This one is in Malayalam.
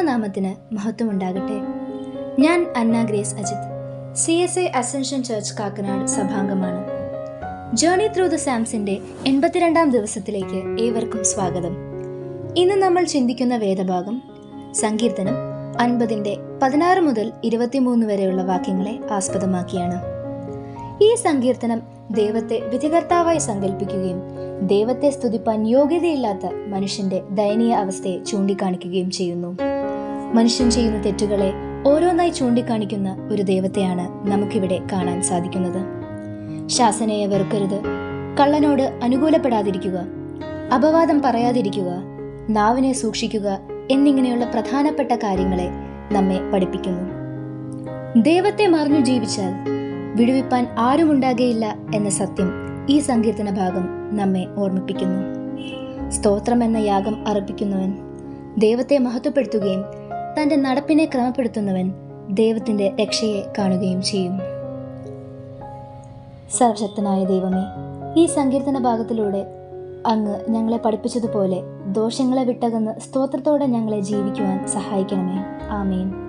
നാമത്തിന് മഹത്വമുണ്ടാകട്ടെ. ഞാൻ Anna Grace Ajith C S I Ascension church Kakkanad സഭാംഗമാണ്. Journey through the സാംസിന്റെ എൺപത്തിരണ്ടാം ദിവസത്തിലേക്ക് ഏവർക്കും സ്വാഗതം. ഇന്ന് നമ്മൾ ചിന്തിക്കുന്ന വേദഭാഗം സങ്കീർത്തനം അൻപതിന്റെ പതിനാറ് മുതൽ ഇരുപത്തിമൂന്ന് വരെയുള്ള വാക്യങ്ങളെ ആസ്പദമാക്കിയാണ്. ഈ സങ്കീർത്തനം ദൈവത്തെ വിധികർത്താവായി സങ്കല്പിക്കുകയും ദൈവത്തെ സ്തുതിപ്പാൻ യോഗ്യതയില്ലാത്ത മനുഷ്യന്റെ ദയനീയ അവസ്ഥയെ ചൂണ്ടിക്കാണിക്കുകയും ചെയ്യുന്നു. മനുഷ്യൻ ചെയ്യുന്ന തെറ്റുകളെ ഓരോന്നായി ചൂണ്ടിക്കാണിക്കുന്ന ഒരു ദൈവത്തെയാണ് നമുക്കിവിടെ കാണാൻ സാധിക്കുന്നത്. ശാസനയെ വെറുക്കരുത്. കള്ളനോട് അനുകൂലപ്പെടാതിരിക്കുക. അപവാദം പറയാതിരിക്കുക. നാവിനെ സൂക്ഷിക്കുക എന്നിങ്ങനെയുള്ള പ്രധാനപ്പെട്ട കാര്യങ്ങളെ നമ്മെ പഠിപ്പിക്കുന്നു. ദൈവത്തെ മറിഞ്ഞു ജീവിച്ചാൽ വിടുവിപ്പാൻ ആരുമുണ്ടാകയില്ല എന്ന സത്യം ഈ സങ്കീർത്തന ഭാഗം നമ്മെ ഓർമ്മിപ്പിക്കുന്നു. സ്തോത്രം എന്ന യാഗം അർപ്പിക്കുന്നവൻ ദൈവത്തെ മഹത്വപ്പെടുത്തുകയും തന്റെ നടപ്പിനെ ക്രമപ്പെടുത്തുന്നവൻ ദൈവത്തിന്റെ രക്ഷയെ കാണുകയും ചെയ്യും. സർവശക്തനായ ദൈവമേ ഈ സങ്കീർത്തന ഭാഗത്തിലൂടെ അങ്ങ് ഞങ്ങളെ പഠിപ്പിച്ചതുപോലെ ദോഷങ്ങളെ വിട്ടകന്ന് സ്തോത്രത്തോടെ ഞങ്ങളെ ജീവിക്കുവാൻ സഹായിക്കണമേ. ആമേൻ.